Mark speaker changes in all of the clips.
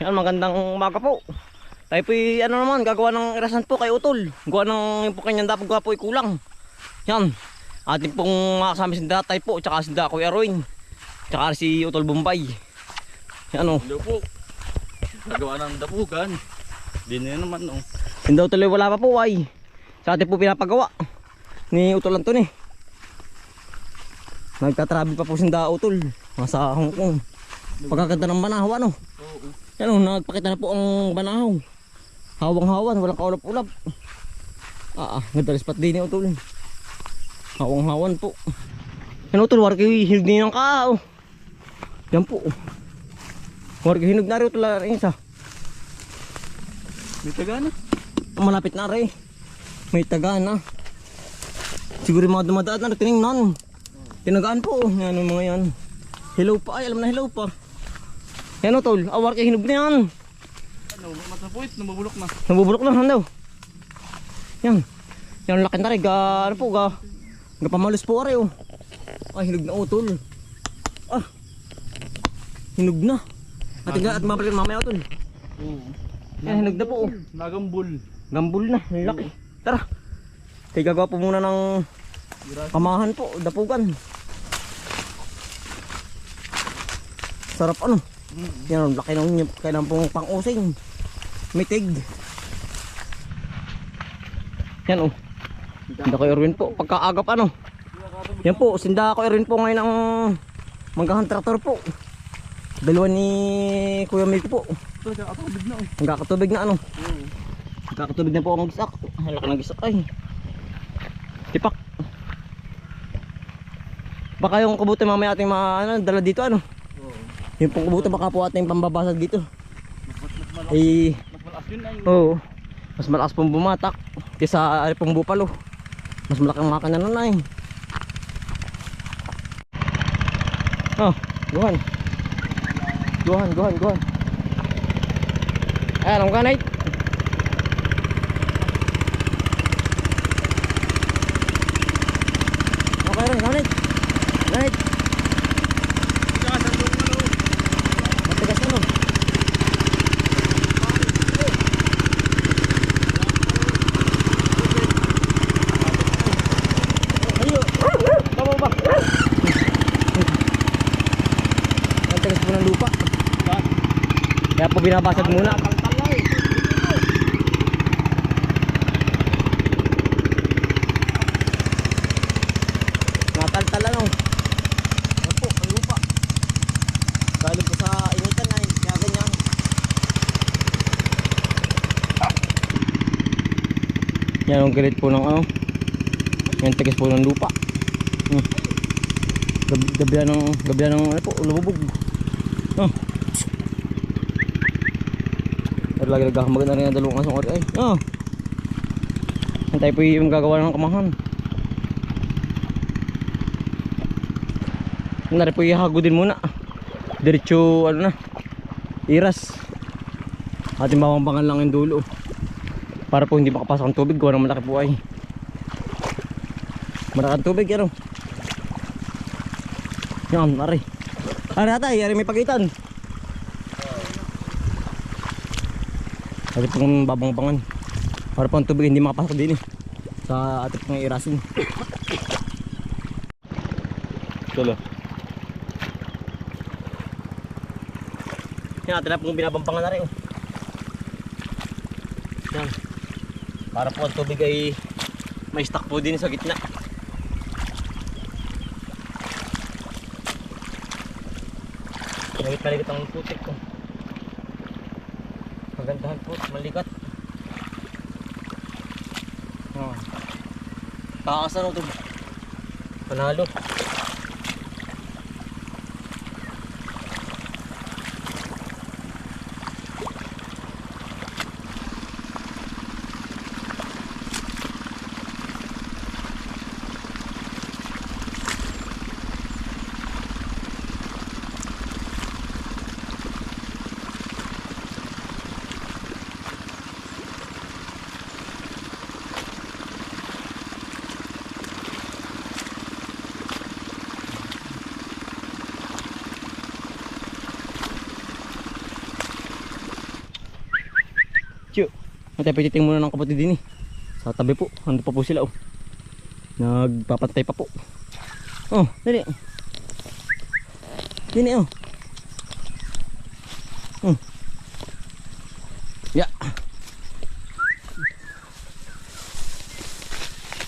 Speaker 1: Yan, magandang umaga po. Tayo po ano naman, gagawa ng irasan po kay Utol. Gawa ng yung po kanyang dapat gawa po ay kulang. Yan. Ating pong makasama si Datay po, tsaka si Da Kuya Roy. Tsaka si Utol Bombay. Yan o.
Speaker 2: Hello po. Nagawa ng dapugan. Di na naman oh.
Speaker 1: Hindi daw tuloy wala pa po ay. Sa ating po pinapagawa. Ni Utol Anton eh. Nagtatravel pa po si Utol. Nasa Hong Kong. Pagkaganda ng banahaw ano.
Speaker 2: Oo.
Speaker 1: Yan o, nagpakita na po ang banahaw. Hawang-hawan, walang kaulap-ulap. Ah, ah, ganda spot din ni Utol. Hawang-hawan po. Yan Utol, warki hinog din ng kao. Yan po. Warki hinog na rin Utol, rin isa.
Speaker 2: May taga na.
Speaker 1: Malapit na rin. May taga na. Siguro yung mga dumadaan na tinignan. Tinagaan po. Yan ang mga yan. Hello pa. Ay, alam na hello pa. Yan Utol, awar kay hinog na yan.
Speaker 2: Ano, matapuit, namabulok na.
Speaker 1: Nabubulok na handaw. Yan. Yan laki na rin. Ga, ano po, ga. Ga pamalos po ari oh. Ay, hinog na utol. Ah. Hinog na. At nga, at mabalik mamaya utol.
Speaker 2: Oo.
Speaker 1: Yan, hinog na po oh.
Speaker 2: Nagambul.
Speaker 1: Gambul na. Laki. Tara. Gagawa po muna ng kamahan po. Dapugan. Sarap ano. Yan, ang laki ng kailangan pong pang-using. Mitig. Yan oh. Sinda ko Erwin po. Pagkaagap ano. Yan po. Sinda ko Erwin po ngayon ang manggahan traktor po. Dalawa ni Kuya Miko po.
Speaker 2: Ito, kakatubig na oh.
Speaker 1: Nagkakatubig na ano.
Speaker 2: Oo.
Speaker 1: Nagkakatubig na po ang gisak. Laki ng gisak ay. Tipak. Baka yung kabuti mamaya ating mga ano, dala dito ano. Yung pong kabuti baka po ating pambabasag dito. Eh,
Speaker 2: Mas malakas yun ay.
Speaker 1: oo. Mas malakas pong bumatak. Kesa ari pong bupalo. Mas malaking makina nun ay. Oh, guhan. Guhan, guhan, guhan. Ayan, ang ganay. Okay rin, ganay. Ganay. Matigas na no. Ayo. Tama ba? Ang tigas po ng lupa. Kaya po binabasag muna. Nataltal ano. Yan po, ang lupa. Galing po sa initan ay kaya ganyan. Yan ang galit po ng ano. Yan tigas po ng lupa. Hmm. Gab gabihan ng gabihan ng ano po, lumubog. Pero lagi nagkakamagan na rin ang dalawang asong ori ay. Oh. Yan tayo po yung gagawa ng kamahan. Nari po ihago din muna. Diretso ano na. Iras. Ating mawambangan lang yung dulo. Para po hindi makapasok ang tubig. Gawa ng malaki po ay. Malaki ang tubig ano. Yan, nari. Ari atay, ari may pagitan. Ari pong babangbangan. Para po ang tubig hindi makapasok din eh. Sa ating pong irasin.
Speaker 2: Tulo.
Speaker 1: Yan natin na pong binabampangan na rin. Oh. Yan. Para po ang tubig ay may stock po din sa gitna. Malit-malit ang putik ko. Magandahan po, malikat. Oh. Takas ano ito? Panalo. Chiyo. At tayo petiting muna ng kapatid din eh. Sa tabi po. Ando pa po sila oh. Nagpapantay pa po. Oh, dali. Dini oh. Hmm. Ya.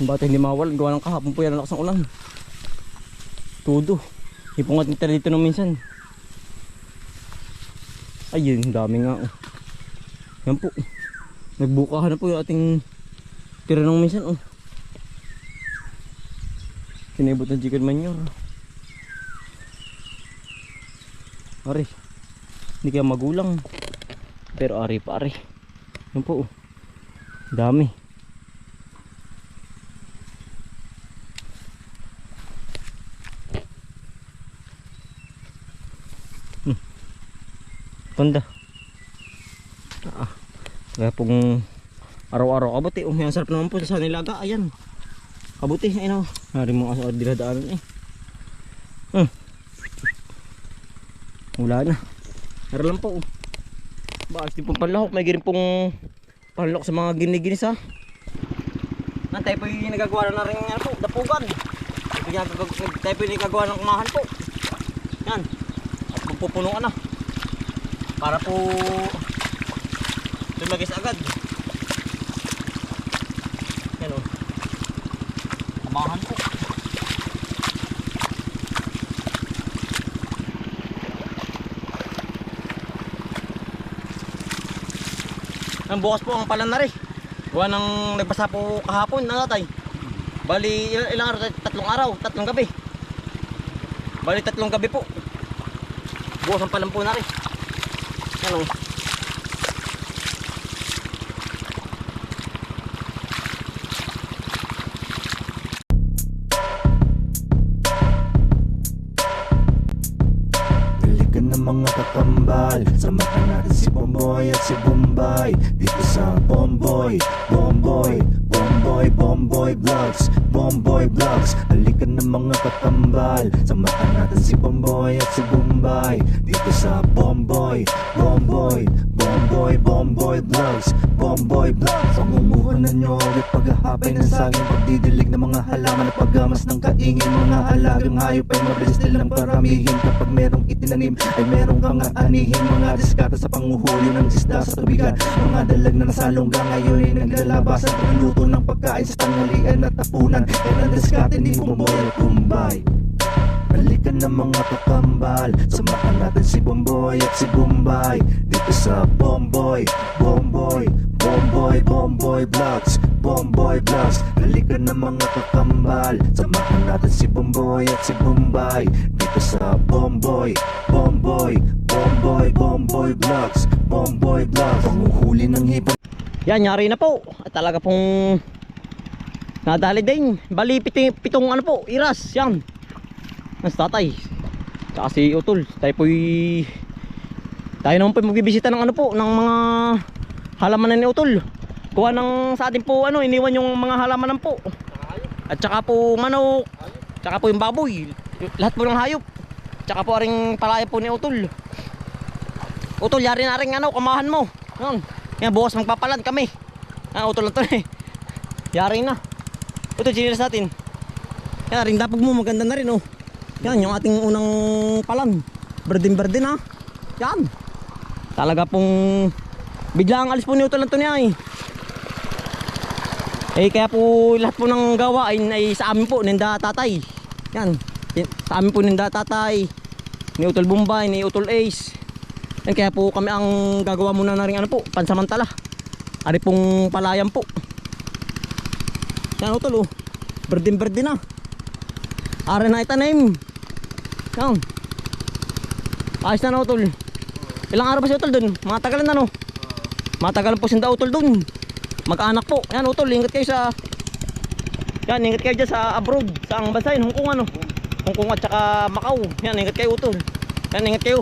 Speaker 1: Bakit hindi mawal? Gawa ng kahapon po yan lakas ng ulan. Tudo. Ipungat nito dito nung minsan. Ayun, dami nga. Oh. Yan po. Nagbukahan na po yung ating tira nung minsan. Oh. Kinibot ng chicken manure. Ari. Hindi kaya magulang. Pero ari pa ari. Po. oh. Dami. Tanda. Ah. Kaya pong araw-araw kabuti. Oh, yan sarap naman po sa nilaga. Ayan. Kabuti. Ayun oh. Hari mo kasi dinadaanan eh. Hmm. Wala na. Meron lang po. Bakit din pong panlahok. May girin pong panlahok sa mga giniginis ha. Nantay po yung nagagawa na rin ano po, dapugan. Tayo po yung tayo nagagawa ng kumahan po. Yan. At magpupunuan na. Para po tumagis agad. Yan o. Kumahan po. Ang bukas po ang palanari. Gawa ng nagbasa po kahapon na tatay. Bali ilang, ilang araw? Tatlong araw, tatlong gabi. Bali tatlong gabi po. Bukas ang palan po na rin. Ano?
Speaker 3: Bombay Dito sa Bomboy, Bomboy, Bomboy, Bomboy Vlogs Bomboy Vlogs Halika na mga kakambal Samahan natin si Bomboy at si Bombay. Dito sa Bomboy, Bomboy, Bomboy, Bomboy Vlogs Bomboy Vlogs Pangumuhanan nyo ulit paghahapay ng saging. Pagdidilig ng mga halaman at paggamas ng kaingin. Mga alagang hayop ay mabilis nilang paramihin. Kapag merong itinanim ay merong kang aanihin. Mga diskata sa panguhuli ng isda sa tubigan. Mga dalag na nasalungga ngayon ay naglalabasan. Pagluto ng pagkain sa tanghalian at tapunan Yan ang diskate ni Bumboy at Kumbay Halika na mga kakambal Samahan natin si Bomboy at si Bombay. Dito sa Bomboy, Bomboy, Bomboy, Bomboy Vlogs Bomboy Vlogs Halika na mga kakambal Samahan natin si Bomboy at si Bombay. Dito sa Bomboy, Bomboy, Bomboy, Bomboy Vlogs Bomboy Vlogs Panguhuli ng hipon
Speaker 1: Yan, nyari na po. At talaga pong nadali din. Bali, piting, pitong ano po, iras. Yan. Mas tatay. Tsaka si Utol. Tayo po'y... Tayo naman po magbibisita ng ano po, ng mga halamanan ni Utol. Kuha ng sa atin po, ano, iniwan yung mga halamanan po. At tsaka po manok. Tsaka po yung baboy. Lahat po ng hayop. Tsaka po aring palaya po ni Utol. Utol, yari na rin ano, kamahan mo. Yan. Yan, bukas magpapalad kami. Ah, utol lang to eh. Yari na. Utol, sinilas natin. Yan, rin dapag mo, maganda na rin oh. Yan, yung ating unang palan. Berdin berdin ha. Yan. Talaga pong bigla ang alis po ni utol lang to niya eh. Eh kaya po lahat po ng gawain ay sa amin po, ninda tatay. Yan, Sa amin po ninda tatay. Ni Utol Bombay, ni Utol Ace. Yan kaya po kami ang gagawa muna na rin ano po, pansamantala. Ari pong palayan po. Yan Utol oh. Berdin berdin na. Ari na itanim. Yan. Ayos na na Utol. Ilang araw ba si Utol dun? Matagalan na no? Matagalan po si Utol dun. Mag-anak po. Yan Utol, ingat kayo sa Yan, ingat kayo dyan sa abroad. Sa ang bansa yun, Hong Kong ano. Hong Kong at saka Macau. Yan, ingat kayo Utol. Yan, ingat kayo.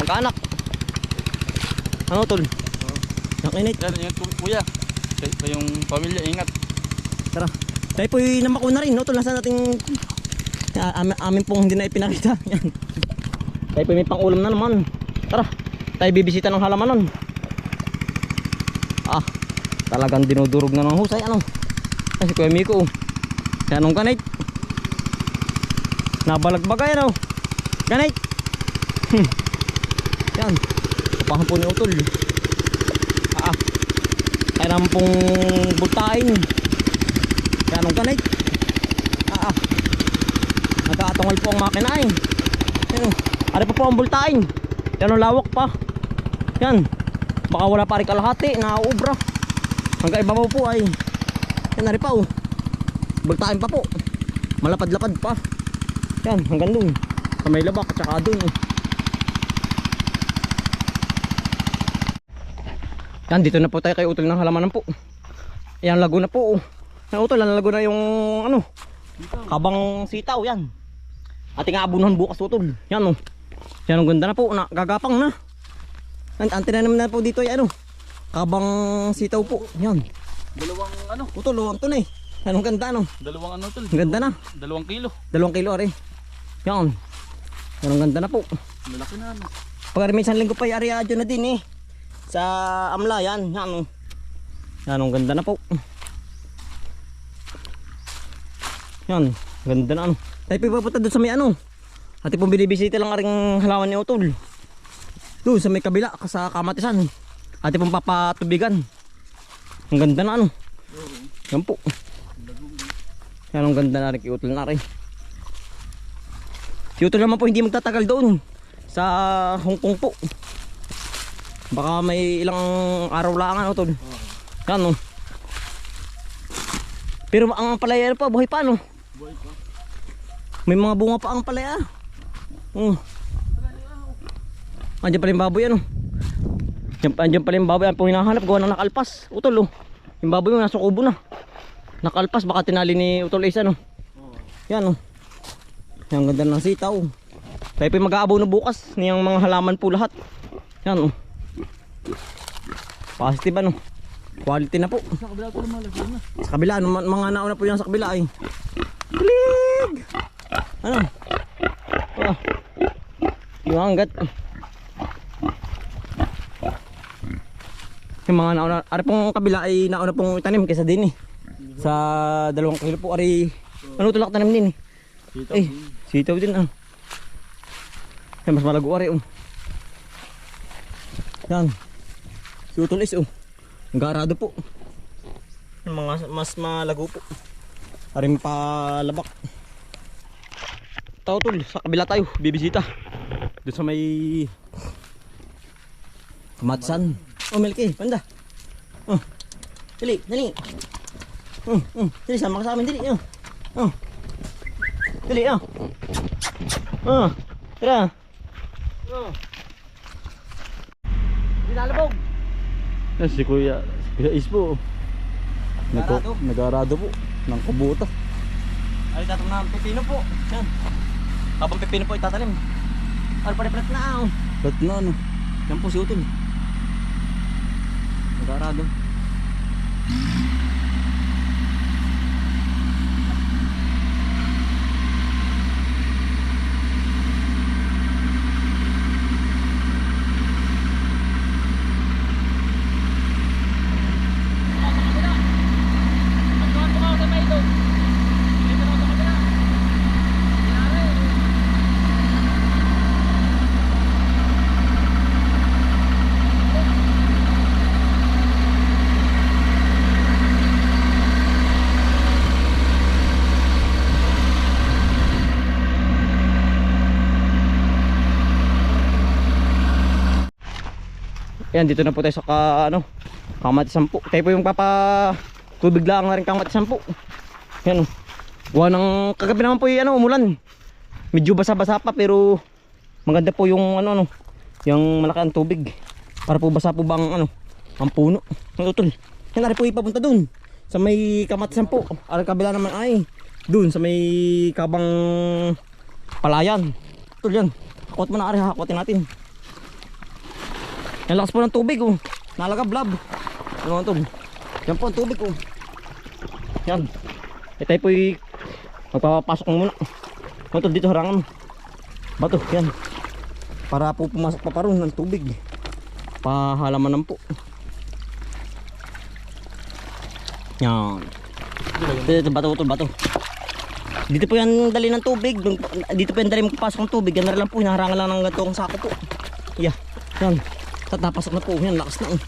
Speaker 1: Mag-anak. Ano Utol? Nakinit.
Speaker 2: Yan, ingat ku- kuya. Kay- Kayong pamilya, ingat.
Speaker 1: Tara. Tayo po yung namako na rin, no? Ito nasa nating Ah, amin, pong hindi na ipinakita. Yan. Tayo po may pang-ulam na naman. Tara. Tayo bibisita ng halamanan. Ah, talagang dinudurog na ng husay. Ano? Kasi Kuya Miko. Yan ang kanait. Nabalagbagay ano? Kanait. Hmm. Yan. Kapahan po ni Utol. Ah. Kaya naman pong bultain. Yan ang kanait. Ah. ah. Nagkaatungal po ang makina eh. Yan. Ano pa po ang bultain? Yan ang lawak pa. Yan. Baka wala pa rin kalahati. Nauubra. Hanggang ibabaw po ay. Yan na rin pa oh. Bultain pa po. Malapad-lapad pa. Yan, hanggang dun. Sa may labak at dun. oh. Yan, dito na po tayo kay Utol ng halamanan po. Yan, lago na po. oh. Yan, Utol, lago na yung ano. Kabang sitaw, yan. Ating aabunuhan bukas, Utol. Yan, oh. Yan, ang ganda na po. Na, gagapang na. Yan, antinanim na po dito, yan, ano. Kabang sitaw po. Yan.
Speaker 2: Dalawang ano?
Speaker 1: Utol, oh, ang tunay. Yan, ang ganda, no.
Speaker 2: Dalawang ano tol?
Speaker 1: Ganda na.
Speaker 2: Dalawang kilo.
Speaker 1: Dalawang kilo, are. Yan. Yan, ang ganda na po.
Speaker 2: Malaki na ano.
Speaker 1: Pag minsan linggo pa yari adyo na din eh. Sa Amla yan. Yan. oh. Yan ang ganda na po. Yan. Ganda na ano. Tayo pipapunta doon sa may ano. Ati pong binibisita lang aring halaman ni Otol. Doon sa may kabila sa kamatisan. Ati pong papatubigan. Ang ganda na ano. Yan po. Yan ang ganda na rin kay Utol na rin. Si Utol naman po hindi magtatagal doon sa Hong Kong po. Baka may ilang araw lang ano tol. Yan oh. Pero ang palaya pa buhay pa no. May mga bunga pa ang palaya. Oh. Andiyan pala yung baboy ano. Andiyan, andiyan pala yung baboy ang pong hinahanap gawa ng nakalpas. Utol oh. Yung baboy mo nasa kubo na. Nakalpas baka tinali ni Utol isa no. Yan oh. Yan ganda ng sitaw. Tayo pa mag-aabaw na bukas niyang mga halaman po lahat. Yan oh. Positive ano. Quality na po.
Speaker 2: Sa kabila ko lumalaki na.
Speaker 1: Sa kabila, ano, mga nauna po yan sa kabila ay. Kilig! Ano? Oh. Yung hanggat. Yung mga nauna, ari pong kabila ay nauna pong itanim kaysa din eh. Sa dalawang kilo po ari, ano tulak tanim din eh.
Speaker 2: Sitaw.
Speaker 1: Ay, sitaw din ah. Mas malago ari um. Yan. Si Utol is um. Garado po. Mga mas malago po. Aring palabak. Tao tol, sa kabila tayo, bibisita. Doon sa may Matsan. Oh, Melky, panda. Oh. Dali, dali. Oh, oh, dali sama ka sa amin, dali. Oh. Oh. Dali, oh. Oh, tara. Oh.
Speaker 2: Yan si Kuya. Si Kuya Ispo.
Speaker 1: Nag-arado.
Speaker 2: Nag-arado po. Ng kubuta.
Speaker 1: Ay, tatang na pipino po. Yan. Habang pipino po itatanim. Ano pa rin na oh.
Speaker 2: Ba't na ano?
Speaker 1: Yan po si Utol. Nag-arado. Yan, dito na po tayo sa ka, ano, kamatisan po. Tayo po yung papa tubig lang na rin kamatisan po. Yan o. Gawa ng kagabi naman po yung ano, umulan. Medyo basa-basa pa pero maganda po yung ano, ano yung malaki ang tubig. Para po basa po bang ano, ang puno. Ang utol. Yan na rin po ipapunta dun. Sa may kamatisan po. Ang kabila naman ay dun sa may kabang palayan. Utol yan. Hakot mo na ari, hakotin natin. Ang lakas po ng tubig oh. Nalagablab. Ano tol? Yan po ang tubig oh. Yan. E tayo po magpapapasok muna. Ano tol dito harangan. Bato, yan. Para po pumasok pa pa ron ng tubig. Pahalaman po. Yan. Ito, ito, bato, ito, bato. Dito po yan dali ng tubig. Dito po yan dali magpasok ng tubig. Yan na lang po, hinaharangan lang ng ganitong sako po. Yeah, yan. Tatapasok na po. Yan, lakas na. Oh.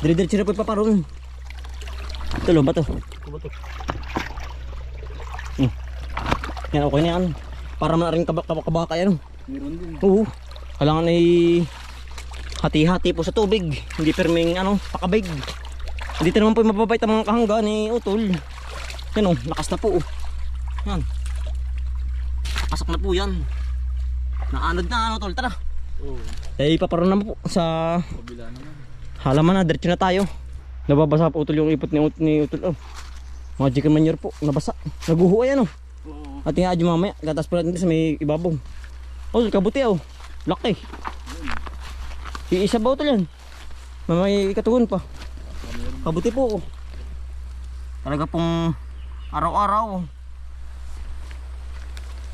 Speaker 1: Dire-diretso na po ipaparoon. Ito, lo, bato. Hmm. Yan, okay na yan. Para man rin kabak kabak kabaka yan.
Speaker 2: Meron din.
Speaker 1: Oo. Kailangan ay hati-hati po sa tubig. Hindi perming ano, pakabig. Dito naman po yung mababait ang mga kahangga ni Utol. Yan o, lakas na po. oh. Yan. Pasok na po yan. Naanod na ano Utol, tara.
Speaker 2: Oo.
Speaker 1: Eh, ipaparoon naman po sa
Speaker 2: Kabila naman.
Speaker 1: halaman na, diretso na tayo. Nababasa po Utol yung ipot ni, Ut- ni Utol. Oh. Mga chicken manure po, nabasa. Naguho ayan oh.
Speaker 2: Oo.
Speaker 1: At yung adyo mamaya, gatas pa natin sa may ibabaw. Oh, kabuti oh. Laki. Iisa ba ito yan? May katugon pa. Kabuti po oh. Talaga pong araw-araw oh.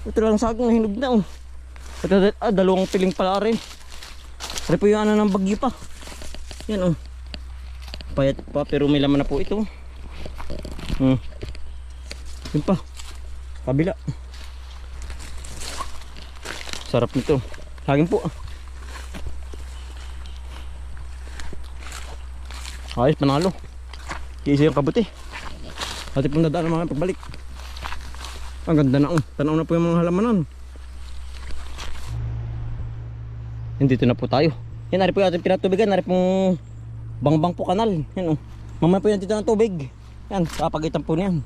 Speaker 1: Ito lang saging na hinog na oh. Ah, dalawang piling pala rin. Ano po yung ano ng bagyo pa. Yan oh. Payat pa pero may laman na po ito. Hmm. Yun pa. Kabila. Sarap nito. Saging po. Ayos, panalo. Kiisa yung kabuti. Pati pong dadaan mga pagbalik. Ang ganda na oh. Tanaw na po yung mga halamanan. Nandito na po tayo. Yan, nari po yung ating pinatubigan. Nari pong bangbang po kanal. Yan oh. Mamaya po yan dito ng tubig. Yan, sa pagitan po niyan.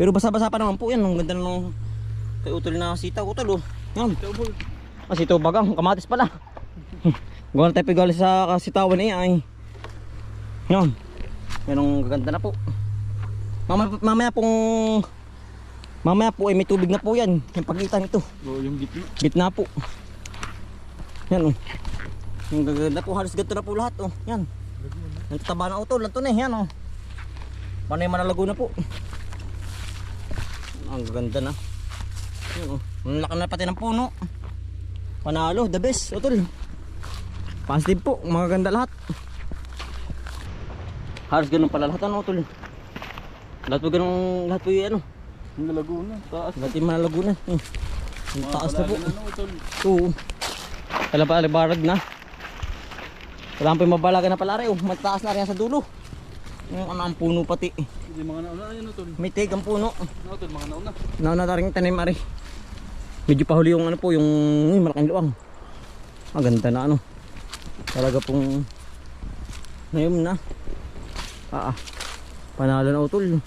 Speaker 1: Pero basa-basa pa naman po yan. Ang ganda ng kay utol na sitaw. Utol oh. Yan. Ah, sitaw bagang. Kamatis pala. Gawa na tayo pigali sa kasitawan eh ay. Yan. Yan ang gaganda na po. Mamaya, mamaya pong Mamaya po ay may tubig na po yan. Yung pagitan ito.
Speaker 2: Oo, yung gitna.
Speaker 1: Gitna po. Yan oh. Yung gaganda po. Halos ganito na po lahat oh. Yan. Ang tataba na utol. Ito na eh. Yan oh. Panay manalago na po. Ang gaganda na. Yan oh. Ang laki na pati ng puno. Panalo. The best. Utol. Positive po. Mga ganda lahat. Halos ganun pala lahat ano utol. Lahat po ganun. Lahat po yung ano.
Speaker 2: Yung Laguna. Taas.
Speaker 1: Lahat yung manalago na. Hmm. Ang taas na po.
Speaker 2: Na, utol.
Speaker 1: Oo. Wala pa alibarag na. Wala pa yung mabalaga na pala rin. Oh. Mataas na rin yan sa dulo. Yung ano ang puno pati.
Speaker 2: Hindi mga nauna. Ayun, utol.
Speaker 1: May tig ang puno.
Speaker 2: Utol, mga nauna.
Speaker 1: Nauna na rin tanim ari. Medyo pahuli yung ano po, yung, yung malaking luwang. Ang ganda na ano. Talaga pong ngayon na. Ah, ah. Panalo na utol.